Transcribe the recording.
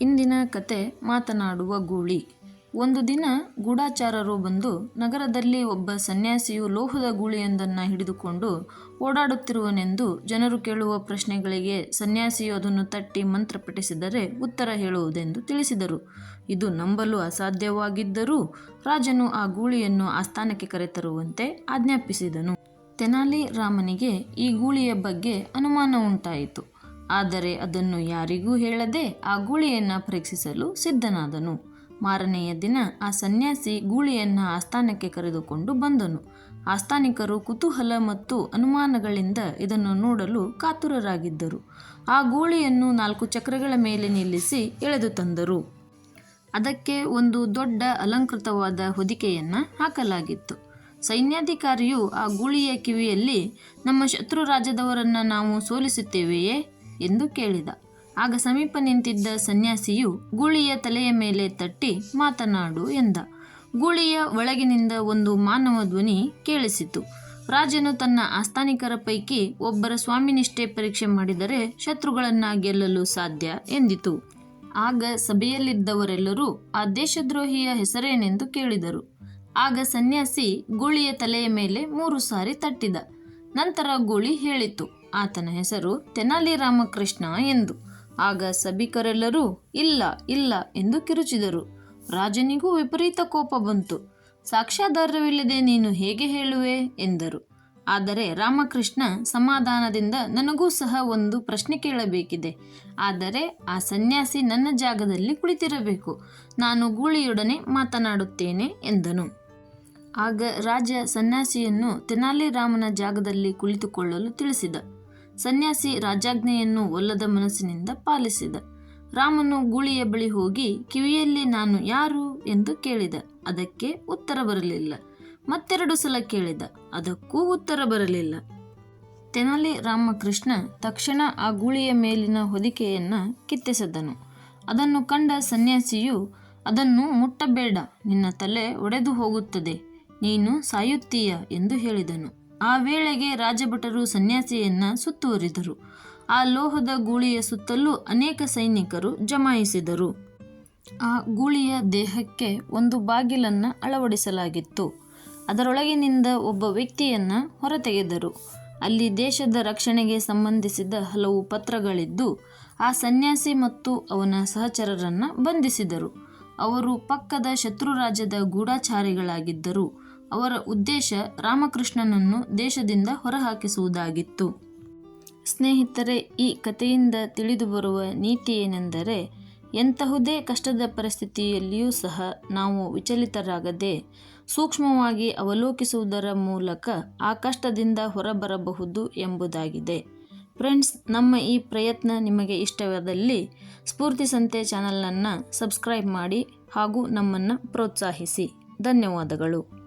ಇಂದಿನ ಕತೆ ಮಾತನಾಡುವ ಗೂಳಿ. ಒಂದು ದಿನ ಗೂಢಾಚಾರರು ಬಂದು ನಗರದಲ್ಲಿ ಒಬ್ಬ ಸನ್ಯಾಸಿಯು ಲೋಹದ ಗೂಳಿಯೊಂದನ್ನು ಹಿಡಿದುಕೊಂಡು ಓಡಾಡುತ್ತಿರುವನೆಂದು ಜನರು ಕೇಳುವ ಪ್ರಶ್ನೆಗಳಿಗೆ ಸನ್ಯಾಸಿಯು ಅದನ್ನು ತಟ್ಟಿ ಮಂತ್ರ ಪಠಿಸಿದರೆ ಉತ್ತರ ಹೇಳುವುದೆಂದು ತಿಳಿಸಿದರು. ಇದು ನಂಬಲು ಅಸಾಧ್ಯವಾಗಿದ್ದರೂ ರಾಜನು ಆ ಗೂಳಿಯನ್ನು ಆಸ್ಥಾನಕ್ಕೆ ಕರೆತರುವಂತೆ ಆಜ್ಞಾಪಿಸಿದನು. ತೆನಾಲಿ ರಾಮನಿಗೆ ಈ ಗೂಳಿಯ ಬಗ್ಗೆ ಅನುಮಾನ ಉಂಟಾಯಿತು. ಆದರೆ ಅದನ್ನು ಯಾರಿಗೂ ಹೇಳದೆ ಆ ಗೂಳಿಯನ್ನು ಪರೀಕ್ಷಿಸಲು ಸಿದ್ಧನಾದನು. ಮಾರನೆಯ ದಿನ ಆ ಸನ್ಯಾಸಿ ಗೂಳಿಯನ್ನು ಆಸ್ಥಾನಕ್ಕೆ ಕರೆದುಕೊಂಡು ಬಂದನು. ಆಸ್ಥಾನಿಕರು ಕುತೂಹಲ ಮತ್ತು ಅನುಮಾನಗಳಿಂದ ಇದನ್ನು ನೋಡಲು ಕಾತುರರಾಗಿದ್ದರು. ಆ ಗೂಳಿಯನ್ನು ನಾಲ್ಕು ಚಕ್ರಗಳ ಮೇಲೆ ನಿಲ್ಲಿಸಿ ಎಳೆದು ತಂದರು. ಅದಕ್ಕೆ ಒಂದು ದೊಡ್ಡ ಅಲಂಕೃತವಾದ ಹೊದಿಕೆಯನ್ನು ಹಾಕಲಾಗಿತ್ತು. ಸೈನ್ಯಾಧಿಕಾರಿಯು ಆ ಗೂಳಿಯ ಕಿವಿಯಲ್ಲಿ, ನಮ್ಮ ಶತ್ರು ರಾಜ್ಯದವರನ್ನು ನಾವು ಸೋಲಿಸುತ್ತೇವೆಯೇ? ಎಂದು ಕೇಳಿದ. ಆಗ ಸಮೀಪ ನಿಂತಿದ್ದ ಸನ್ಯಾಸಿಯು ಗೂಳಿಯ ತಲೆಯ ಮೇಲೆ ತಟ್ಟಿ ಮಾತನಾಡು ಎಂದ. ಗೂಳಿಯ ಒಳಗಿನಿಂದ ಒಂದು ಮಾನವ ಧ್ವನಿ ಕೇಳಿಸಿತು. ರಾಜನು ತನ್ನ ಆಸ್ಥಾನಿಕರ ಪೈಕಿ ಒಬ್ಬರ ಸ್ವಾಮಿನಿಷ್ಠೆ ಪರೀಕ್ಷೆ ಮಾಡಿದರೆ ಶತ್ರುಗಳನ್ನ ಗೆಲ್ಲಲು ಸಾಧ್ಯ ಎಂದಿತು. ಆಗ ಸಭೆಯಲ್ಲಿದ್ದವರೆಲ್ಲರೂ ಆ ದೇಶದ್ರೋಹಿಯ ಹೆಸರೇನೆಂದು ಕೇಳಿದರು. ಆಗ ಸನ್ಯಾಸಿ ಗೂಳಿಯ ತಲೆಯ ಮೇಲೆ ಮೂರು ಸಾರಿ ತಟ್ಟಿದ. ನಂತರ ಗೂಳಿ ಹೇಳಿತು. ಆತನ ಹೆಸರು ತೆನಾಲಿ ರಾಮಕೃಷ್ಣ ಎಂದು. ಆಗ ಸಭಿಕರೆಲ್ಲರೂ, ಇಲ್ಲ ಇಲ್ಲ ಎಂದು ಕಿರುಚಿದರು. ರಾಜನಿಗೂ ವಿಪರೀತ ಕೋಪ ಬಂತು. ಸಾಕ್ಷ್ಯಾಧಾರವಿಲ್ಲದೆ ನೀನು ಹೇಗೆ ಹೇಳುವೆ? ಎಂದರು. ಆದರೆ ರಾಮಕೃಷ್ಣ ಸಮಾಧಾನದಿಂದ ನನಗೂ ಸಹ ಒಂದು ಪ್ರಶ್ನೆ ಕೇಳಬೇಕಿದೆ. ಆದರೆ ಆ ಸನ್ಯಾಸಿ ನನ್ನ ಜಾಗದಲ್ಲಿ ಕುಳಿತಿರಬೇಕು. ನಾನು ಗೂಳಿಯೊಡನೆ ಮಾತನಾಡುತ್ತೇನೆ, ಎಂದನು. ಆಗ ರಾಜ ಸನ್ಯಾಸಿಯನ್ನು ತೆನಾಲಿ ರಾಮನ ಜಾಗದಲ್ಲಿ ಕುಳಿತುಕೊಳ್ಳಲು ತಿಳಿಸಿದ. ಸನ್ಯಾಸಿ ರಾಜಾಜ್ಞೆಯನ್ನು ಒಲ್ಲದ ಮನಸ್ಸಿನಿಂದ ಪಾಲಿಸಿದ. ರಾಮನು ಗೂಳಿಯ ಬಳಿ ಹೋಗಿ, ಕಿವಿಯಲ್ಲಿ ನಾನು ಯಾರು ಎಂದು ಕೇಳಿದ. ಅದಕ್ಕೆ ಉತ್ತರ ಬರಲಿಲ್ಲ. ಮತ್ತೆರಡು ಸಲ ಕೇಳಿದ. ಅದಕ್ಕೂ ಉತ್ತರ ಬರಲಿಲ್ಲ. ತೆನಾಲಿ ರಾಮಕೃಷ್ಣ ತಕ್ಷಣ ಆ ಗೂಳಿಯ ಮೇಲಿನ ಹೊದಿಕೆಯನ್ನು ಕಿತ್ತೆಸೆದನು. ಅದನ್ನು ಕಂಡ ಸನ್ಯಾಸಿಯು, ಅದನ್ನು ಮುಟ್ಟಬೇಡ. ನಿನ್ನ ತಲೆ ಒಡೆದು ಹೋಗುತ್ತದೆ. ನೀನು ಸಾಯುತ್ತೀಯ ಎಂದು ಹೇಳಿದನು. ಆ ವೇಳೆಗೆ ರಾಜಭಟರು ಸನ್ಯಾಸಿಯನ್ನ ಸುತ್ತುವರಿದರು. ಆ ಲೋಹದ ಗೂಳಿಯ ಸುತ್ತಲೂ ಅನೇಕ ಸೈನಿಕರು ಜಮಾಯಿಸಿದರು. ಆ ಗೂಳಿಯ ದೇಹಕ್ಕೆ ಒಂದು ಬಾಗಿಲನ್ನು ಅಳವಡಿಸಲಾಗಿತ್ತು. ಅದರೊಳಗಿನಿಂದ ಒಬ್ಬ ವ್ಯಕ್ತಿಯನ್ನು ಹೊರತೆಗೆದರು. ಅಲ್ಲಿ ದೇಶದ ರಕ್ಷಣೆಗೆ ಸಂಬಂಧಿಸಿದ ಹಲವು ಪತ್ರಗಳಿದ್ದು, ಆ ಸನ್ಯಾಸಿ ಮತ್ತು ಅವನ ಸಹಚರರನ್ನು ಬಂಧಿಸಿದರು. ಅವರು ಪಕ್ಕದ ಶತ್ರು ರಾಜ್ಯದ ಗೂಢಚಾರಿಗಳಾಗಿದ್ದರು. ಅವರ ಉದ್ದೇಶ ರಾಮಕೃಷ್ಣನನ್ನು ದೇಶದಿಂದ ಹೊರಹಾಕಿಸುವುದಾಗಿತ್ತು. ಸ್ನೇಹಿತರೆ, ಈ ಕಥೆಯಿಂದ ತಿಳಿದು ಬರುವ ನೀತಿ ಏನೆಂದರೆ, ಎಂತಹುದೇ ಕಷ್ಟದ ಪರಿಸ್ಥಿತಿಯಲ್ಲಿಯೂ ಸಹ ನಾವು ವಿಚಲಿತರಾಗದೆ ಸೂಕ್ಷ್ಮವಾಗಿ ಅವಲೋಕಿಸುವುದರ ಮೂಲಕ ಆ ಕಷ್ಟದಿಂದ ಹೊರಬರಬಹುದು ಎಂಬುದಾಗಿದೆ. ಫ್ರೆಂಡ್ಸ್, ನಮ್ಮ ಈ ಪ್ರಯತ್ನ ನಿಮಗೆ ಇಷ್ಟವಾದಲ್ಲಿ ಸ್ಫೂರ್ತಿ ಸಂತೆ ಚಾನಲನ್ನು ಸಬ್ಸ್ಕ್ರೈಬ್ ಮಾಡಿ ಹಾಗೂ ನಮ್ಮನ್ನು ಪ್ರೋತ್ಸಾಹಿಸಿ. ಧನ್ಯವಾದಗಳು.